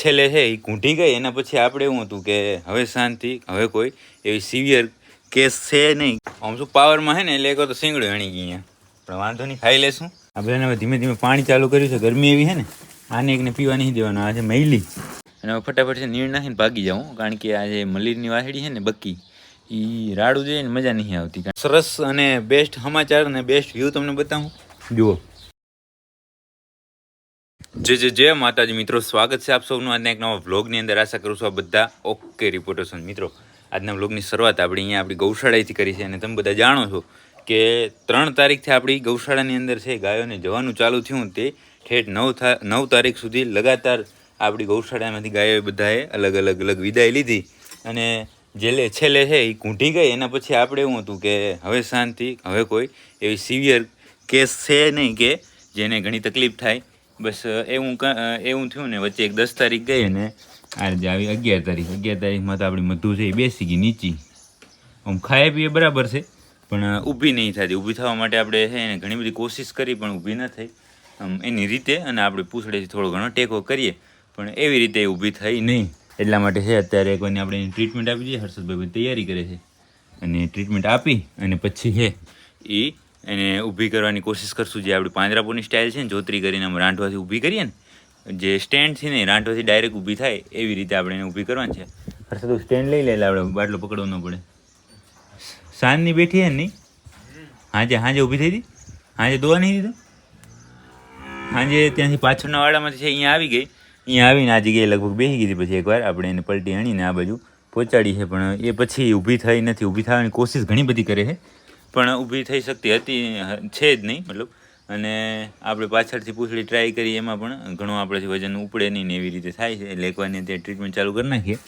છેલ્લે છે એ ઘૂંટી ગઈ એના પછી આપણે એવું હતું કે હવે શાંતિ, હવે કોઈ એવી સિવિયર કેસ છે નહીં. આમ શું પાવરમાં છે ને એટલે એક તો સિંગડો હણી ગઈ પણ વાંધો નહીં, ખાઈ લેશું. આપણે હવે ધીમે ધીમે પાણી ચાલુ કર્યું છે, ગરમી એવી છે ને, આને એકને પીવા નહીં દેવાનું આજે મૈલી અને હવે ફટાફટ છે નીર નાખીને ભાગી જાઉં કારણ કે આ જે મલીરની વાસડી છે ને બક્કી એ રાડું જોઈએ ને મજા નહીં આવતી સરસ અને બેસ્ટ સમાચાર અને બેસ્ટ વ્યૂ તમને બતાવું. જુઓ. જે જે જય માતાજી, મિત્રો, સ્વાગત છે આપ સૌનું. આજના એક નવા વ્લોગની અંદર આશા કરું છું આ બધા ઓકે રિપોર્ટર્સ મિત્રો, આજના વ્લોગની શરૂઆત આપણે અહીંયા આપણી ગૌશાળાથી કરી છે અને તમે બધા જાણો છો કે ત્રણ તારીખથી આપણી ગૌશાળાની અંદર છે ગાયોને જવાનું ચાલુ થયું તે ઠેઠ નવ નવ તારીખ સુધી લગાતાર આપણી ગૌશાળામાંથી ગાયોએ બધાએ અલગ અલગ અલગ વિદાય લીધી. અને જેલે છેલ્લે છે એ ઘૂંટી ગઈ. એના પછી આપણે એવું હતું કે હવે શાંતિ, હવે કોઈ એવી સિવિયર કેસ છે નહીં કે જેને ઘણી તકલીફ થાય. બસ એવું એવું થયું ને, વચ્ચે એક દસ તારીખ ગઈ અને આ જે આવી અગિયાર તારીખ. અગિયાર તારીખમાં તો આપણી મધુ છે એ બેસી ગઈ નીચી. આમ ખાય પીએ બરાબર છે, પણ ઊભી નહીં થતી. ઊભી થવા માટે આપણે છે ને ઘણી બધી કોશિશ કરી, પણ ઊભી ન થઈ. આમ એની રીતે અને આપણે પૂછડેથી થોડો ઘણો ટેકો કરીએ, પણ એવી રીતે ઊભી થઈ નહીં. એટલા માટે છે, અત્યારે કોઈને આપણે એની ટ્રીટમેન્ટ આપી દઈએ હર્ષદભાઈ તૈયારી કરે છે. અને ટ્રીટમેન્ટ આપી અને પછી છે એ એને ઊભી કરવાની કોશિશ કરશું. જે આપણી પાંજરાપોરની સ્ટાઇલ છે ને, જોતરી કરીને અમે રાંઠવાથી ઊભી કરીએ ને, જે સ્ટેન્ડ છે ને રાંઠવાથી ડાયરેક્ટ ઊભી થાય એવી રીતે આપણે એને ઊભી કરવાની છે. હર્ષદ સ્ટેન્ડ લઈ લે આપણે બાટલો પકડવો ન પડે. સાંજની બેઠી હે નહીં? હાજે હાજે ઊભી થઈ હતી હાજે દોવા નહીં દીધું? હાજે ત્યાંથી પાછળના વાડામાંથી છે, અહીંયા આવી ગઈ. અહીંયા આવીને આ જગ્યાએ લગભગ બેસી ગઈ પછી એકવાર આપણે એને પલટી હણીને આ બાજુ પહોંચાડી છે. પણ એ પછી ઊભી થઈ નથી. ઊભી થવાની કોશિશ ઘણી બધી કરે છે. પણ ઊભી થઈ શકતી હતી છે જ નહીં મતલબ. અને આપણે પાછળથી પૂછડી ટ્રાય કરી એમાં પણ ઘણું આપણેથી વજન ઉપડે નહીં ને એવી રીતે થાય છે. એટલે એકવારની ત્યાં ટ્રીટમેન્ટ ચાલુ કરી નાખીએ.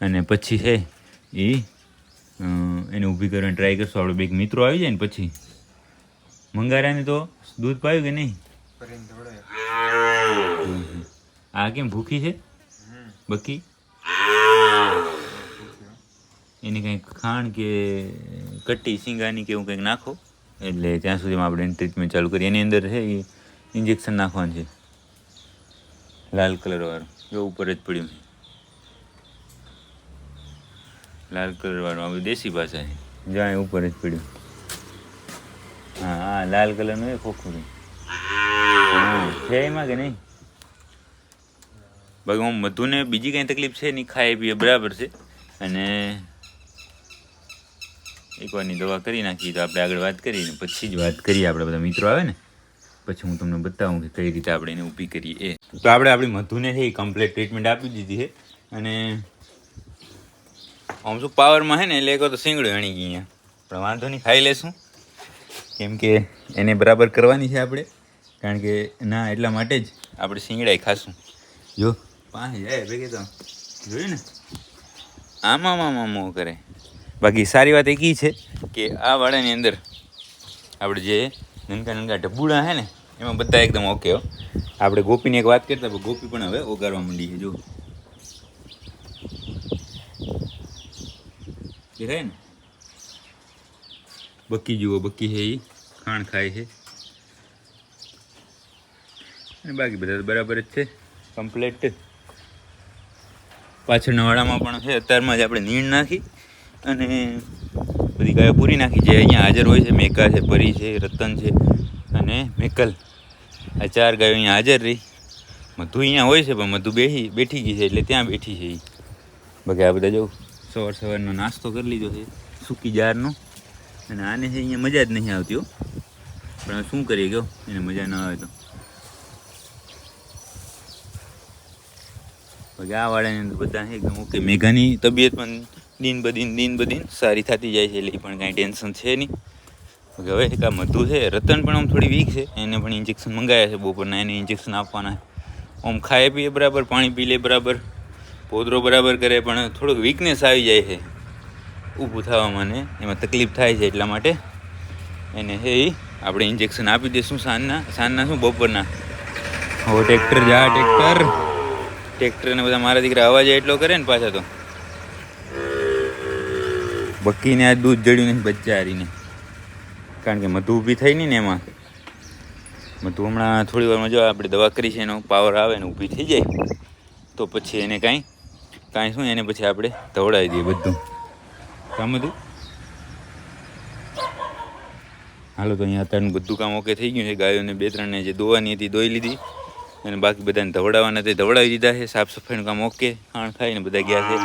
અને પછી છે એ એને ઊભી કરવાની ટ્રાય કરશું. આપણે બે મિત્રો આવી જાય ને પછી. મંગારાને તો દૂધ પાયું કે નહીં. આ કેમ ભૂખી છે? બકી? એને કંઈક ખાણ કે કટ્ટી, સિંગાની કે એવું કંઈક નાખો. એટલે ત્યાં સુધીમાં આપણે ટ્રીટમેન્ટ ચાલુ કરીએ. એની અંદર છે એ ઇન્જેક્શન નાખવાનું છે. લાલ કલરવાળું જો ઉપર જ પડ્યું છે. લાલ કલરવાળું આ દેશી ભાષા છે. જ્યાં ઉપર જ પડ્યું. હા હા લાલ કલરનું એ ખોખું છે. એમાં કે નહીં? બાકી હું મધુને બીજી કંઈ તકલીફ છે નહીં? ખાય પીએ, બરાબર છે. અને એકવારની દવા કરી નાખી, તો આપણે આગળ વાત કરીને પછી જ વાત કરીએ, આપણે બધા મિત્રો આવે ને, પછી હું તમને બતાવું કે કઈ રીતે આપણે એને ઊભી કરીએ. એ. તો આપણે આપણી મધુને છે એ કમ્પ્લીટ ટ્રીટમેન્ટ આપી દીધી છે, અને આમ શું પાવરમાં છે ને, એટલે એક તો સિંગડો એણી ગઈ પણ વાંધો નહીં, ખાઈ લેશું. કેમ કે એને બરાબર કરવાની છે આપણે, કારણ કે ના, એટલા માટે જ આપણે સિંગડાઈ ખાશું. જો પાસે જાય ભેગી તો જોયું ને? આમાં આમાં આમાં કરે. બાકી સારી વાત એક ઈ છે કે આ વાડાની અંદર આપણે જે નનકા નનકા ઢબુડા છે ને, એમાં બધા એકદમ ઓકે હો. આપણે ગોપીની એક વાત કરતા, પણ ગોપી પણ હવે ઓગારવા માંડી છે, જો. દેખાય ને? બક્કી જુઓ બક્કી છે એ ખાણ ખાય છે. અને બાકી બધા બરાબર જ છે કમ્પ્લેટ પાછળના વાડામાં પણ છે, અત્યારમાં જ આપણે નીણ નાખી. અને બધી ગાયો પૂરી નાખી છે. અહીંયા હાજર હોય છે. મેકા છે, પરી છે, રતન છે અને મેકલ. આ ચાર ગાયો અહીંયા હાજર રહી. મધુ અહીંયા હોય છે, પણ મધુ બેઠી બેઠી ગઈ છે એટલે ત્યાં બેઠી છે એ બાકી આ બધા જો સવાર સવારનો નાસ્તો કરી લીધો છે, સૂકી જારનો. અને આને છે, અહીંયા મજા જ નહીં આવતી હો. પણ શું કરીએ, ગયો? એને મજા ન આવે તો. બાકી આ વાળાની અંદર બધા એકદમ ઓકે મેઘાની તબિયત પણ દિન બદિન દિન બદિન સારી થતી જાય છે એટલે પણ કાંઈ ટેન્શન છે નહીં. હવે એક આ મધુ છે, રતન પણ આમ થોડી વીક છે, એને પણ ઇન્જેક્શન મંગાવ્યા છે બપોરના, એને ઇન્જેક્શન આપવાના આમ ખાય પીએ બરાબર, પાણી પી લે બરાબર, પોદરો બરાબર કરે, પણ થોડુંક વીકનેસ આવી જાય છે. ઊભું થવામાં ને એમાં તકલીફ થાય છે એટલા માટે. એને હે એ આપણે ઇન્જેક્શન આપી દઈશું સાંજના સાંજના શું, બપોરના. હો, ટ્રેક્ટર જા, ટ્રેક્ટર. ટ્રેક્ટરને બધા મારા દીકરા અવાજ એટલો કરે ને પાછા તો. બકીને આ દૂધ જડ્યું નથી બચારીને. કારણ કે મધુ ઊભી થઈ નહીં ને એમાં. મધુ હમણાં થોડી વારમાં જો આપણે દવા કરી છે, એનો પાવર આવે ને ઊભી થઈ જાય, તો પછી એને કાંઈ કાંઈ શું, એને પછી આપણે ધવડાવી દઈએ બધું. કામ હતું હાલો, તો અહીંયા અત્યારનું બધું કામ ઓકે થઈ ગયું છે. ગાયોને બે ત્રણને જે દોવાની હતી, દોઈ લીધી. અને બાકી બધાને ધવડાવવાના તે ધવડાવી દીધા છે. સાફ સફાઈનું કામ ઓકે. ખાણ ખાઈને બધા ગયા છે.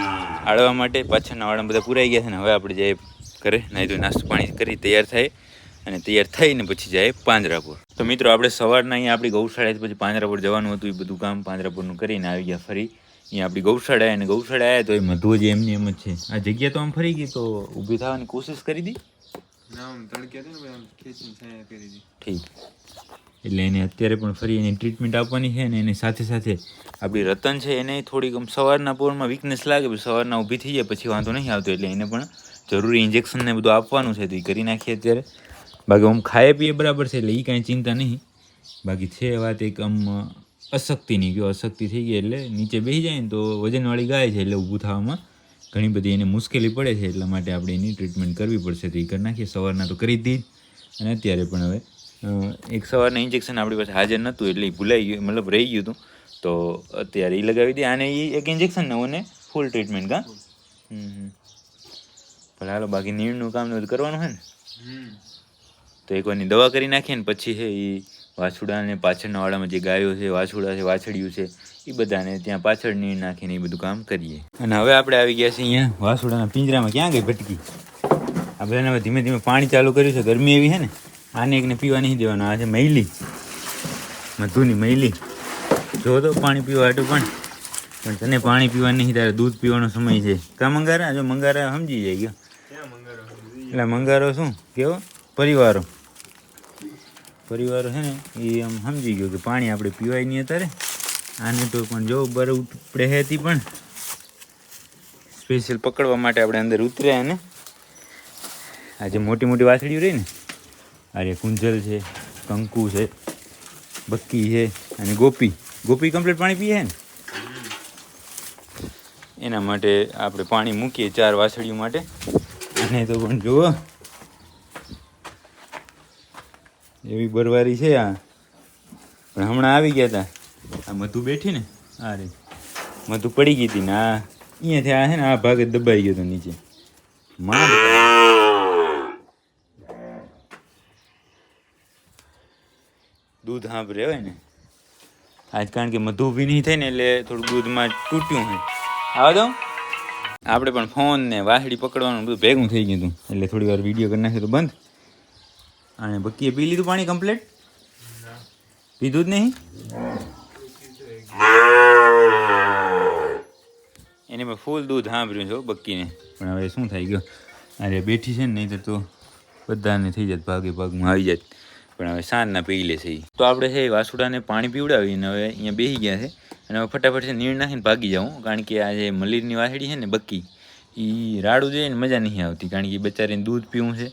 આડવા માટે પાછળના વાળા બધા પુરાઈ ગયા છે ને હવે આપણે જઈએ ઘરે. નાહી ધોઈ નાસ્તો પાણી કરી તૈયાર થાય. અને તૈયાર થઈને પછી જાય પાંજરાપુર તો મિત્રો આપણે સવારના અહીંયા આપણી ગૌશાળાથી પછી પાંજરાપુર જવાનું હતું. એ બધું કામ પાંજરાપુરનું કરીને આવી ગયા ફરી. અહીંયા આપણી ગૌશાળા અને ગૌશાળા આવ્યા તો એ મધુ જ એમની એમ જ છે. આ જગ્યા તો આમ ફરી ગઈ તો ઊભી થવાની કોશિશ કરી કરી ઠીક. એટલે એને અત્યારે પણ ફરી એની ટ્રીટમેન્ટ આપવાની છે ને એની સાથે સાથે આપણી રતન છે એને થોડીક આમ સવારના પોરમાં વીકનેસ લાગે સવારના ઊભી થઈ જાય, પછી વાંધો નહીં આવતો, એટલે એને પણ જરૂરી ઇન્જેક્શન ને બધું આપવાનું છે, તો એ કરી નાખીએ અત્યારે. બાકી આમ ખાય પીએ બરાબર છે, એટલે એ કાંઈ ચિંતા નહીં. બાકી છે વાત એક આમ અશક્તિની કે અશક્તિ થઈ ગઈ એટલે નીચે બેસી જાય ને તો વજનવાળી ગાય છે એટલે ઊભું થવામાં ઘણી બધી એને મુશ્કેલી પડે છે, એટલા માટે આપણે એની ટ્રીટમેન્ટ કરવી પડશે, તો એ કરી નાખીએ. સવારના તો કરી દીધી અને અત્યારે પણ હવે એક સવારના ઇન્જેક્શન આપણી પાસે હાજર નહોતું એટલે એ ભૂલાઈ ગયું મતલબ રહી ગયું હતું. તો અત્યારે એ લગાવી દે આને એ એક ઇન્જેક્શન ને ફૂલ ટ્રીટમેન્ટ કા? હમ હમ. ભલે હાલો બાકી નીણનું કામ બધું કરવાનું હોય ને? હમ. તો એકવારની દવા કરી નાખીએ ને પછી છે એ વાછુડાને પાછળના વાડામાં જે ગાયો છે વાછુડા છે વાછડિયું છે એ બધાને ત્યાં પાછળ નીણ નાખીને એ બધું કામ કરીએ. અને હવે આપણે આવી ગયા છીએ અહીંયા વાછુડાના પિંજરામાં. ક્યાં ગઈ ભટકી? આ બધાને ધીમે ધીમે પાણી ચાલુ કર્યું છે. ગરમી એવી છે ને? આને એકને પીવા નહીં દેવાનું? આ છે મૈલી. મધુની મૈલી. જો તો પાણી પીવા હાટું પણ. પણ તને પાણી પીવા નહીં, તારે દૂધ પીવાનો સમય છે. કા મંગારા? જો મંગારા સમજી જાય ગયો. એટલે મંગારો શું? કેવો? પરિવારો. પરિવારો છે ને, એ આમ સમજી ગયો કે પાણી આપણે પીવાય નહીં અત્યારે. આને તો પણ જો બર ઉપડે હતી પણ. સ્પેશિયલ પકડવા માટે આપણે અંદર ઉતર્યા ને આજે મોટી મોટી વાસળીઓ રહી ને. આ રે કુંજલ છે, કંકુ છે, બક્કી છે અને ગોપી. ગોપી કમ્પ્લીટ પાણી પીએ ને? એના માટે આપણે પાણી મૂકીએ ચાર વાસળીઓ માટે. અને તો પણ જુઓ, એવી બરવારી છે આ. પણ હમણાં આવી ગયા હતા આ મધુ બેઠી ને? આ રે. મધુ પડી ગઈ હતી ને આ. અહીંયાથી આ છે ને, આ ભાગ દબાઈ ગયો હતો નીચે. માં દૂધ સાંભળે હોય ને? આજ કારણ કે મધુ ઊભી નહીં થઈ ને એટલે થોડું દૂધમાં તૂટ્યું હોય. આવા દો આપણે પણ ફોન ને વાસડી પકડવાનું બધું ભેગું થઈ ગયું હતું. એટલે થોડી વાર વીડિયો કરી નાખ્યો તો બંધ. અને બક્કીએ પી લીધું પાણી કમ્પ્લેટ પીધું જ નહીં? એને મેં ફૂલ દૂધ સાંભળ્યું છે બક્કીને. પણ હવે શું થઈ ગયો? અરે બેઠી છે ને નહીં તો બધાને થઈ જાત ભાગે ભાગમાં આવી જાત. પણ હવે સાંજના પી લે છે. તો આપણે છે વાસુડાને પાણી પીવડાવીને હવે અહીંયા બેસી ગયા છે અને હવે ફટાફટ છે નીર નાખીને ભાગી જાઉં કારણ કે આ જે મલીરની વાસળી છે ને બક્કી એ રાડું જોઈએ ને મજા નહીં આવતી, કારણ કે બચારીને દૂધ પીવું છે.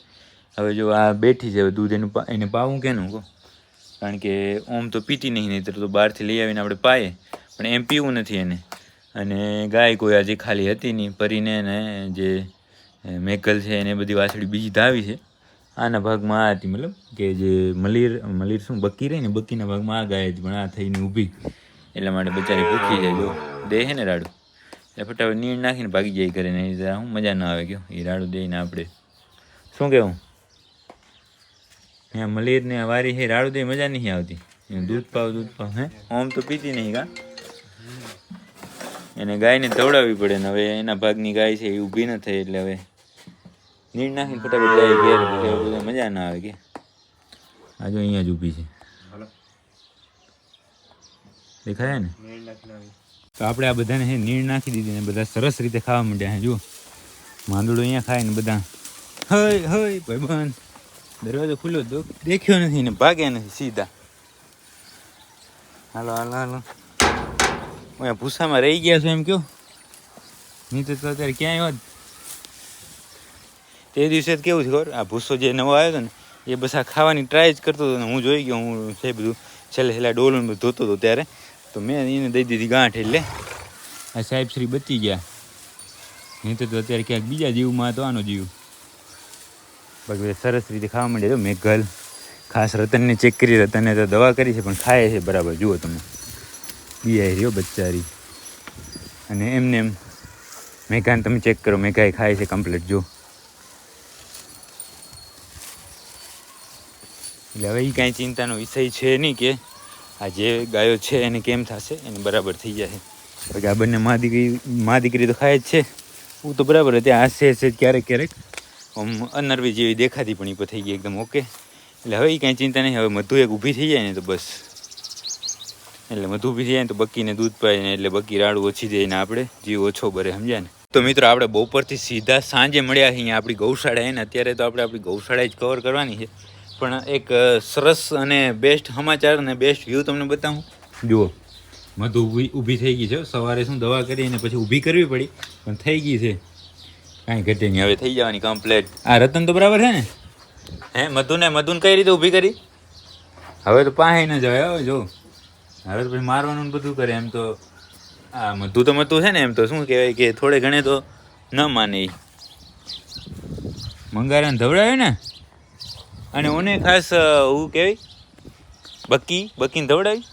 હવે જો આ બેઠી છે, હવે દૂધ એનું એને પાવું કેનું કહો? કારણ કે ઓમ તો પીતી નહીં નહીં તો બહારથી લઈ આવીને આપણે પાએ પણ એમ પીવું નથી એને. અને ગાય કોઈ આજે ખાલી હતી નહીં, પરીને ને જે મેકલ છે એને બધી વાસળી બીજી ધાવી છે. આના ભાગમાં આ હતી, મતલબ કે જે મલીર મલીર શું, બકી રહી ને, બકીના ભાગમાં આ ગાય હતી પણ આ થઈને ઊભી. એટલા માટે બચારી ભૂખી જાય, જો. દે છે ને રાડું. એટલે ફટાફટ નીણ નાખીને ભાગી જાય ઘરે ને હું મજા ના આવે, કયો. એ રાડું દઈને આપણે. શું કહેવું ત્યાં મલીરને વારી હે, રાડું દે, મજા નહીં આવતી. દૂધ પાવ દૂધ પાવ, હે? ઓમ તો પીતી નહીં, કા? એને ગાયને દોડાવવી પડે ને હવે, એના ભાગની ગાય છે, એ ઊભી ન થઈ એટલે હવે નીણ નાખીને ફટાફટ ગાય ઘેર મજા ના આવે કે? આ જો અહીંયા જ ઊભી છે. હાલો. દેખાય ને? નીર તો આપણે આ બધાને હે નીર નાખી દીધી ને બધા સરસ રીતે ખાવા માંડ્યા હે જુઓ. માંદડો અહીંયા ખાય ને બધા. હય હય ભાઈબંધ દરવાજો ખુલ્લો તો દેખ્યો નથી ને ભાગ્યા નથી સીધા. હાલો હાલો હાલો. અહીંયા ભૂસામાં રહી ગયા છો એમ કયો. નહીં તો અત્યારે ક્યાંય હોત. તે દિવસે કેવું છે ખબર? આ ભૂસો જે નવો આવ્યો હતો ને એ બસ આ ખાવાની ટ્રાય જ કરતો હતો ને હું જોઈ ગયો હું છે બધું છેલ્લે છેલ્લા ડોલું બધું ધોતો હતો ત્યારે. તો મેં એને દઈ દીધી ગાંઠ એટલે. આ સાહેબ શ્રી બચી ગયા. નહીં તો અત્યારે ક્યાંક બીજા જીવમાં હતો આનો જીવ. બાકી સરસ રીતે ખાવા માંડે તો મેઘલ ખાસ રતનને ચેક કરી રતનને તો દવા કરી છે પણ ખાય છે બરાબર જુઓ તમે. બિયાઈ રહ્યો બચ્ચારી. અને એમને એમ મેઘાને તમે ચેક કરો મેઘાએ ખાય છે કમ્પ્લીટ જો એટલે હવે એ કાંઈ ચિંતાનો વિષય છે નહીં કે આ જે ગાયો છે એને કેમ થશે, એને બરાબર થઈ જશે બાકી આ બંને મા દીકરી મા દીકરી તો ખાય જ છે. હું તો બરાબર હતી, આ છે છે ક્યારેક ક્યારેક. આમ અનરવી જેવી દેખાતી પણ એ પણ થઈ ગઈ એકદમ ઓકે. એટલે હવે એ કાંઈ ચિંતા નહીં, હવે મધુ એક ઊભી થઈ જાય ને તો બસ. એટલે મધુ ઊભી થઈ જાય ને તો બકીને દૂધ પાય ને એટલે બકી રાડું ઓછી જાય ને આપણે, જીવ ઓછો ભરે સમજ્યા ને? તો મિત્રો આપણે બપોરથી સીધા સાંજે મળ્યા અહીંયા આપણી ગૌશાળા એને અત્યારે તો આપણે આપણી ગૌશાળા જ કવર કરવાની છે. પણ એક સરસ અને બેસ્ટ સમાચાર અને બેસ્ટ વ્યૂ તમને બતાવું. જુઓ. મધુ ઊભી ઊભી થઈ ગઈ છે. સવારે શું દવા કરી અને પછી ઊભી કરવી પડી પણ થઈ ગઈ છે. કાંઈ ઘટે નહીં. હવે થઈ જવાની કમ્પ્લેટ આ રતન તો બરાબર છે ને? હે મધુને મધુને કઈ રીતે ઊભી કરી? હવે તો પાસે ન જવાય. હવે જો. હવે તો પછી મારવાનું બધું કરે. એમ તો આ મધુ તો મધુ છે ને એમ તો શું કહેવાય કે થોડે ઘણે તો ન માને મંગારાને ધવડાવે ને? અને ઓને ખાસ હું કહેવાય બકી બકીને ધવડાવી?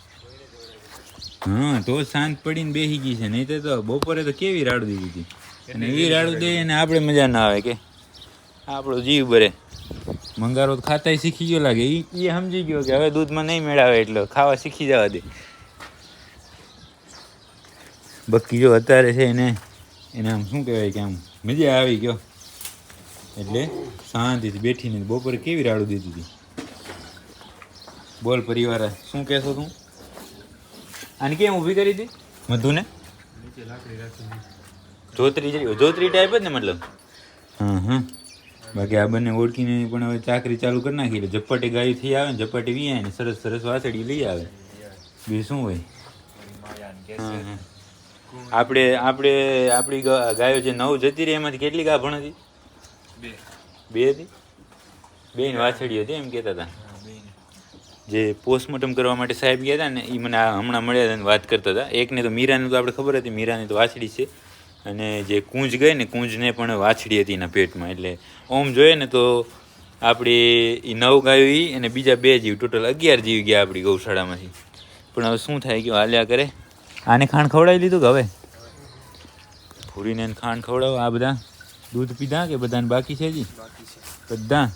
હા, તો શાંત પડીને બેસી ગઈ છે. નહીં તો બપોરે તો કેવી રાડું દીધી હતી? અને એવી રાડું દે અને આપણે મજા ના આવે કે. આપણો જીવ ભરે મંગારો ખાતા શીખી ગયો લાગે. એ એ સમજી ગયો કે હવે દૂધમાં નહીં મેળાવે એટલે ખાવા શીખી જવા દે. બકી જો અત્યારે છે એને એને આમ શું કહેવાય કે આમ મજા આવી ગયો. એટલે શાંતિથી બેઠીને બપોરે કેવી રાડું દીધી હતી બોલ પરિવાર શું કહેશો તું? આને કેમ ઊભી કરી હતી મધુને? જોતરી જોતરી ટાઈપ જ ને મતલબ? હા હા. બાકી આ બંને ઓળખીને પણ હવે ચાકરી ચાલુ કરી નાખી. એટલે ઝપાટી ગાયું થઈ આવે ને ઝપાટી વી ને સરસ સરસ વાસળી લઈ આવે. બે શું હોય? હા, હા. આપણે આપણે આપણી ગાયો જે નવ જતી રહી એમાંથી કેટલી ગાભણ હતી બે. બે હતી? બેન વાછડી હતી એમ કહેતા હતા? જે પોસ્ટમોર્ટમ કરવા માટે સાહેબ ગયા હતા ને એ મને હમણાં મળ્યા હતા ને વાત કરતા હતા. એકને તો મીરાને તો આપણે ખબર હતી મીરાની તો વાછડી છે. અને જે કુંજ ગઈ ને કુંજને પણ વાછડી હતી એના પેટમાં. એટલે ઓમ જોઈએ ને તો આપણી એ નવ ગાયો એ અને બીજા બે જીવ. ટોટલ અગિયાર જીવ ગયા આપણી ગૌશાળામાંથી. પણ હવે શું થાય કે હાલ્યા કરે? આને ખાંડ ખવડાવી લીધું કે હવે? પૂરીને ખાંડ ખવડાવો આ બધા? દૂધ પીધા કે બધાને બાકી છે જી બધા?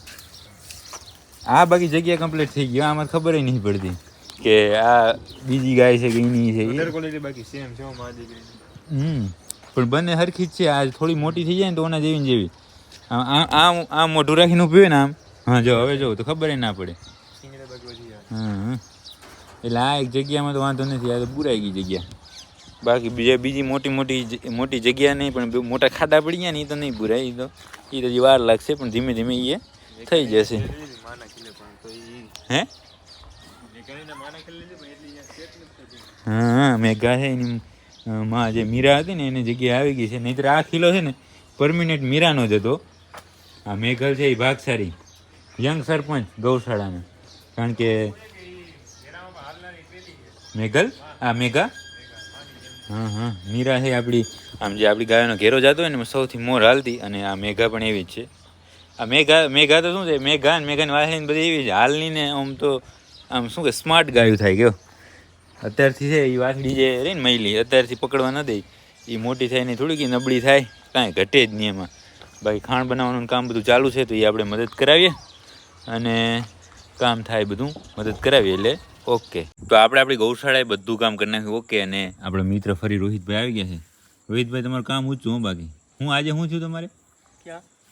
આ બાકી જગ્યા કમ્પ્લીટ થઈ ગઈ. આમાં ખબર નહીં પડતી કે આ બીજી ગાય છે કે એની છે બાકી સેમ હમ. પણ બંને હરખી જ છે. આ થોડી મોટી થઈ જાય ને તો ઓના જેવી ને જેવી. આમ આમ મોઢું રાખીને પીવે ને આમ. હા જો હવે જો તો ખબર ના પડે. હા. એટલે આ એક જગ્યામાં તો વાંધો નથી. આ તો બુરાઈ ગઈ જગ્યા. બાકી બીજા બીજી મોટી મોટી મોટી જગ્યા નહીં પણ મોટા ખાડા પડી ગયા ને એ તો નહીં બુરાય એ તો એ તો વાર લાગશે પણ ધીમે ધીમે એ થઈ જશે. હે? હા હા મેઘા છે એની માં જે મીરા હતી ને એની જગ્યાએ આવી ગઈ છે નહીંતર આ કિલ્લો છે ને પરમિનેન્ટ મીરાનો જ હતો. આ મેઘલ છે એ ભાગસારી યંગ સરપંચ ગૌશાળાના. કારણ કે મેઘલ? આ મેઘા? હા હા. મીરા છે આપણી આમ જે આપણી ગાયોનો ઘેરો જતો હોય ને સૌથી મોર હાલતી અને આ મેઘા પણ એવી જ છે. આ મેઘા મેઘા તો શું છે? મેઘા ને મેઘાની વાસણી બધી એવી છે. હાલની ને આમ તો, આમ શું કે સ્માર્ટ ગાયું થાય ગયો. અત્યારથી છે એ વાસળી જે રહી ને મહિલી અત્યારથી પકડવા ન દે. એ મોટી થાય ને થોડીક નબળી થાય. કાંઈ ઘટે જ નહીં એમાં. બાકી ખાણ બનાવવાનું કામ બધું ચાલુ છે, તો એ આપણે મદદ કરાવીએ. અને કામ થાય બધું મદદ કરાવીએ એટલે ઓકે. તો આપણે આપણી ગૌશાળાએ બધું કામ કરી નાખ્યું. ઓકે અને આપણા મિત્ર ફરી રોહિતભાઈ આવી ગયા છે. રોહિતભાઈ તમારું કામ હું બાકી. હું આજે હું છું તમારે?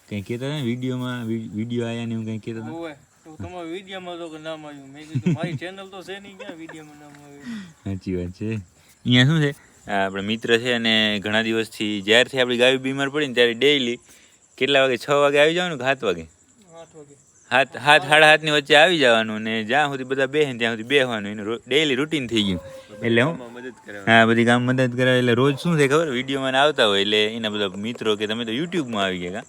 કંઈ કહેતા હતા ને વિડીયોમાં વીડિયો આવ્યા ને એવું કંઈ કહેતા હતા? તમારા વિડીયોમાં તો નામ આવ્યું. મેં કીધું મારી ચેનલ તો છે નહીં ક્યાં વિડીયોમાં નામ આવ્યું? સાચી વાત છે. અહીંયા શું છે? આપણે મિત્ર છે અને ઘણા દિવસથી જ્યારથી આપણી ગાય બીમાર પડી ને ત્યારે ડેઈલી કેટલા વાગે? છ વાગે આવી જાવ ને સાત વાગે? આઠ વાગે. હાથ હાથ સાડા હાથની વચ્ચે આવી જવાનું ને જ્યાં સુધી બધા બેસે ત્યાં સુધી બેસવાનું એનું ડેઈલી રૂટીન થઈ ગયું. એટલે હું હા બધી કામ મદદ કરાવે. એટલે રોજ શું છે ખબર? વિડીયોમાં આવતા હોય એટલે એના બધા મિત્રો કે તમે તો યુટ્યુબમાં આવી ગયા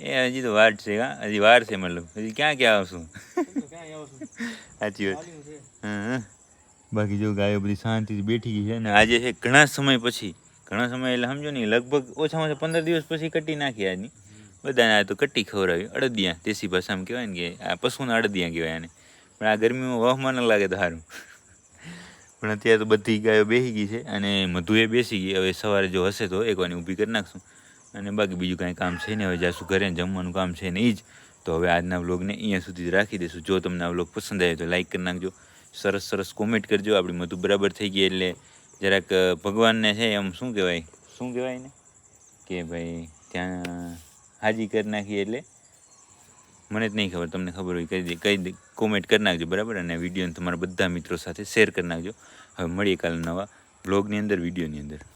એ હજી તો વાર છે કા? હજી વાર છે મતલબ. હજી ક્યાં ક્યાં આવશું? સાચી વાત. હા બાકી જો ગાયો બધી શાંતિથી બેઠી ગઈ છે અને આજે છે ઘણા સમય પછી. ઘણા સમય એટલે સમજો ને લગભગ ઓછામાં ઓછા પંદર દિવસ પછી કટી નાખી આજની. બધાને આ તો કટ્ટી ખવડાવી, અડદિયા, દેશી ભાષામાં કહેવાય ને કે આ પશુના અડદિયા કહેવાય આને. પણ આ ગરમીમાં વહમાં ન લાગે તો સારું. પણ અત્યારે તો બધી ગાયો બેસી ગઈ છે અને મધુએ બેસી ગઈ, હવે સવારે જો હશે તો એક વાની ઊભી કરી નાખશું. અને બાકી બીજું કાંઈ કામ છે ને હવે જાશું ઘરે, જમવાનું કામ છે ને એ જ. તો હવે આજના વ્લોગને અહીંયા સુધી જ રાખી દઈશું. જો તમને આ વ્લોગ પસંદ આવે તો લાઈક કરી નાખજો. સરસ સરસ કોમેન્ટ કરજો. આપણી મધુ બરાબર થઈ ગઈ એટલે જરાક ભગવાનને છે એમ શું કહેવાય? શું કહેવાય ને કે ભાઈ ત્યાં હાજી કરી નાખીએ એટલે. મને જ નહીં ખબર, તમને ખબર હોય કહી કહી દે કોમેન્ટ કરી નાખજો, બરાબર? અને વિડીયોને તમારા બધા મિત્રો સાથે શેર કરી નાખજો. હવે મળીએ કાલે નવા બ્લોગની અંદર વિડીયોની અંદર.